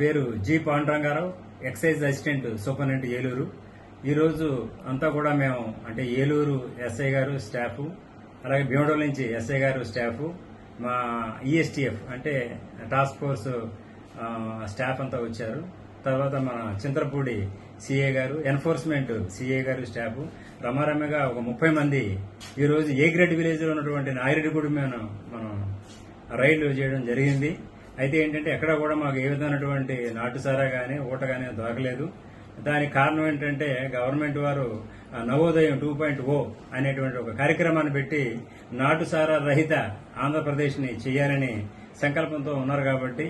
పేరు G Pandurangarao excise assistant superintendent Eluru. ఈరోజు అంతా కూడా మేము అంటే ఏలూరు ఎస్ఐ గారు స్టాఫ్. అలాగే భీమడోల్ నుంచి ఎస్ఐ గారు స్టాఫ్. మా ఈఎస్టీఎఫ్ అంటే టాస్క్ ఫోర్స్ స్టాఫ్ అంతా వచ్చారు. తర్వాత మన చింతలపూడి సిఏ గారు ఎన్ఫోర్స్మెంట్ సిఏ గారు స్టాఫ్. రమారమ్యగా ఒక ముప్పై మంది. ఈరోజు ఏ గ్రేడ్ విలేజ్లో ఉన్నటువంటి నాగిరెడ్డిగూడి మేము మనం రైలు చేయడం జరిగింది. అయితే ఏంటంటే ఎక్కడ కూడా మాకు ఏ విధమైనటువంటి నాటుసారా కానీ ఊట కానీ దొరకలేదు. దానికి కారణం ఏంటంటే గవర్నమెంట్ వారు నవోదయం టూ పాయింట్ ఓ అనేటువంటి ఒక కార్యక్రమాన్ని పెట్టి నాటుసారా రహిత ఆంధ్రప్రదేశ్ని చేయాలని సంకల్పంతో ఉన్నారు కాబట్టి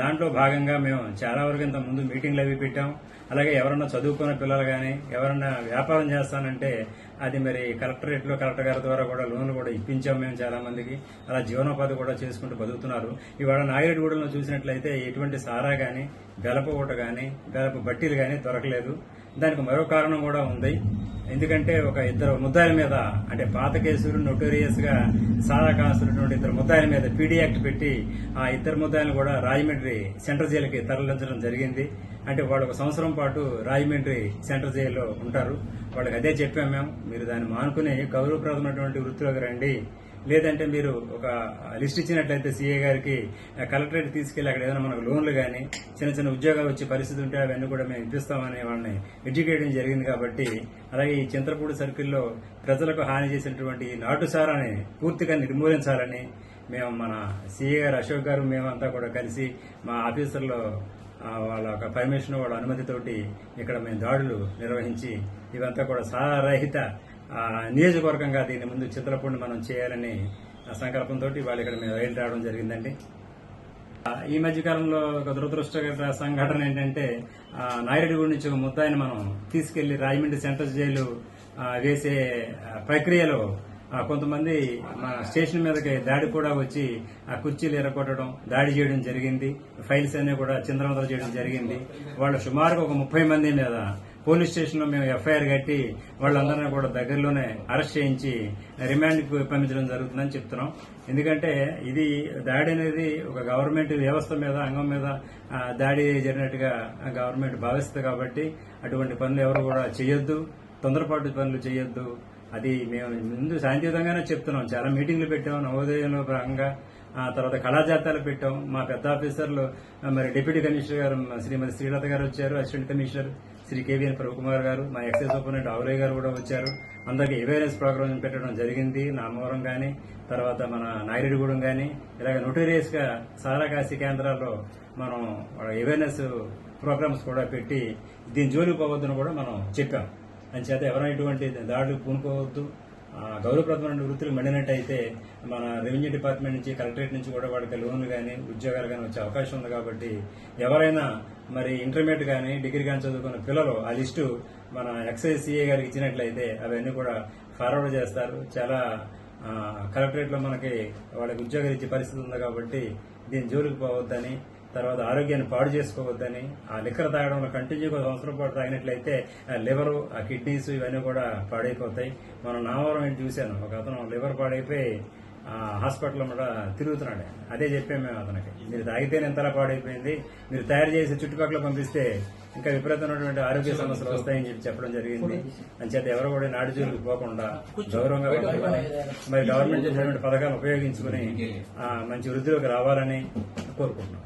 దాంట్లో భాగంగా మేము చాలా వరకు ఇంత ముందు మీటింగ్లు అవి పెట్టాం. అలాగే ఎవరన్నా చదువుకున్న పిల్లలు కానీ ఎవరన్నా వ్యాపారం చేస్తానంటే అది మరి కలెక్టరేట్లో కలెక్టర్ గారి ద్వారా కూడా లోన్లు కూడా ఇప్పించాం మేము చాలా మందికి. అలా జీవనోపాధి కూడా చేసుకుంటూ బతుకుతున్నారు. ఇవాళ నాగిరెడ్డిగూడెంలో చూసినట్లయితే ఎటువంటి సారా కానీ బెలప ఊట కానీ గలప బట్టీలు కానీ దొరకలేదు. దానికి మరో కారణం కూడా ఉంది. ఎందుకంటే ఒక ఇద్దరు ముద్దాయిల మీద అంటే పాత కేసులు నొటోరియస్గా సాదా కాస్తున్నటువంటి ఇద్దరు ముద్దాయిల మీద పీడీ యాక్ట్ పెట్టి ఆ ఇద్దరు ముద్దాయిలను కూడా రాజమండ్రి సెంట్రల్ జైలుకి తరలించడం జరిగింది. అంటే వాళ్ళు ఒక సంవత్సరం పాటు రాజమండ్రి సెంట్రల్ జైల్లో ఉంటారు. వాళ్ళకి అదే చెప్పాం మేము. మీరు దాన్ని మానుకుని గౌరవప్రదమైనటువంటి వృత్తిలోకి రండి. లేదంటే మీరు ఒక లిస్ట్ ఇచ్చినట్లయితే సీఏ గారికి కలెక్టరేట్ తీసుకెళ్ళి అక్కడ ఏదైనా మనకు లోన్లు కానీ చిన్న చిన్న ఉద్యోగాలు వచ్చే పరిస్థితి ఉంటే అవన్నీ కూడా మేము ఇప్పిస్తామని వాళ్ళని ఎడ్యుకేటింగ్ జరిగింది కాబట్టి అలాగే ఈ చింతలపూడి సర్కిల్లో ప్రజలకు హాని చేసినటువంటి నాటు నాటుసారాన్ని పూర్తిగా నిర్మూలించాలని మేము మన సీఏ గారు అశోక్ గారు మేమంతా కూడా కలిసి మా ఆఫీసర్లో వాళ్ళ యొక్క పర్మిషన్ వాళ్ళ అనుమతితోటి ఇక్కడ మేము దాడులు నిర్వహించి ఇవంతా కూడా సారహిత నియోజకవర్గంగా దీని ముందు చిత్రపూడిని మనం చేయాలని సంకల్పంతో వాళ్ళు ఇక్కడ మేము రైలు రావడం జరిగిందండి ఈ మధ్యకాలంలో ఒక దురదృష్టకర సంఘటన ఏంటంటే ఆ, నాయుడుగూడి నుంచి ఒక ముద్దాయిని మనం తీసుకెళ్ళి రాజమండ్రి సెంట్రల్ జైలు వేసే ప్రక్రియలో కొంతమంది మన స్టేషన్ మీదకి దాడి కూడా వచ్చి ఆ కుర్చీలు ఎరగొట్టడం దాడి చేయడం జరిగింది. ఫైల్స్ అన్ని కూడా చిందరవందర చేయడం జరిగింది. వాళ్ళు సుమారుగా ఒక ముప్పై మంది మీద పోలీస్ స్టేషన్లో మేము ఎఫ్ఐఆర్ కట్టి వాళ్ళందరినీ కూడా దగ్గరలోనే అరెస్ట్ చేయించి రిమాండ్కు పంపించడం జరుగుతుందని చెప్తున్నాం. ఎందుకంటే ఇది దాడి అనేది ఒక గవర్నమెంట్ వ్యవస్థ మీద అంగం మీద దాడి జరిగినట్టుగా గవర్నమెంట్ భావిస్తుంది కాబట్టి అటువంటి పనులు ఎవరు కూడా చేయొద్దు. తొందరపాటు పనులు చేయొద్దు. అది మేము ముందు శాంతియుతంగానే చెప్తున్నాం. చాలా మీటింగ్లు పెట్టాం నవోదయంలో భాగంగా. ఆ తర్వాత కళాజాతాలు పెట్టాం. మా పెద్ద ఆఫీసర్లు మరి డిప్యూటీ కమిషనర్ గారు శ్రీమతి శ్రీలత గారు వచ్చారు assistant commissioner. Shri KVN Prabhukumar గారు మా ఎక్సైజ్ ఓపెనెంట్ ఆవులయ్య గారు కూడా వచ్చారు. అందరికి అవేర్నెస్ ప్రోగ్రామ్ పెట్టడం జరిగింది. నామవరం కానీ తర్వాత మన నాగిరెడ్డిగూడెం కానీ ఇలాగ నోటోరియస్ సారాకాశీ సారాకాశి కేంద్రాల్లో మనం అవేర్నెస్ ప్రోగ్రామ్స్ కూడా పెట్టి దీని జోలికి పోవద్దని కూడా మనం చెప్పాం. అని చేత ఎవరైనా ఇటువంటి దాడులు పూనుకోవద్దు. గౌరవప్రదమైన వృత్తులు మండినట్టయితే మన రెవెన్యూ డిపార్ట్మెంట్ నుంచి కలెక్టరేట్ నుంచి కూడా వాడికి లోన్లు కానీ ఉద్యోగాలు కానీ వచ్చే అవకాశం ఉంది కాబట్టి ఎవరైనా మరి ఇంటర్మీడియట్ కానీ డిగ్రీ కానీ చదువుకున్న పిల్లలు ఆ లిస్టు మన ఎక్సైజ్ సిఏ గారికి ఇచ్చినట్లయితే అవన్నీ కూడా ఫార్వర్డ్ చేస్తారు. చాలా కలెక్టరేట్లో మనకి వాళ్ళకి ఉద్యోగాలు ఇచ్చే పరిస్థితి ఉంది కాబట్టి దీని జోలికి పోవద్దని తర్వాత ఆరోగ్యాన్ని పాడు చేసుకోవద్దని ఆ లిక్కర్ తాగడంలో కంటిన్యూగా సంవత్సరం పాటు తాగినట్లయితే ఆ లివర్ ఆ కిడ్నీస్ ఇవన్నీ కూడా పాడైపోతాయి. మనం నామవరం ఏంటి చూశాను ఒక అతను లివర్ పాడైపోయి ఆ, హాస్పిటల్లో కూడా తిరుగుతున్నాడు. అదే చెప్పాము మేము అతనికి. మీరు తాగితేనే ఎంతలా పాడైపోయింది. మీరు తయారు చేసి చుట్టుపక్కల పంపిస్తే ఇంకా విపరీతమైనటువంటి ఆరోగ్య సమస్యలు వస్తాయని చెప్పి చెప్పడం జరిగింది. అంచేత ఎవరు కూడా నాడు జోలికి పోకుండా గౌరవంగా. మరి గవర్నమెంట్ చేసినటువంటి పథకాలు ఉపయోగించుకుని మంచి వృద్ధిలోకి రావాలని కోరుకుంటున్నాం.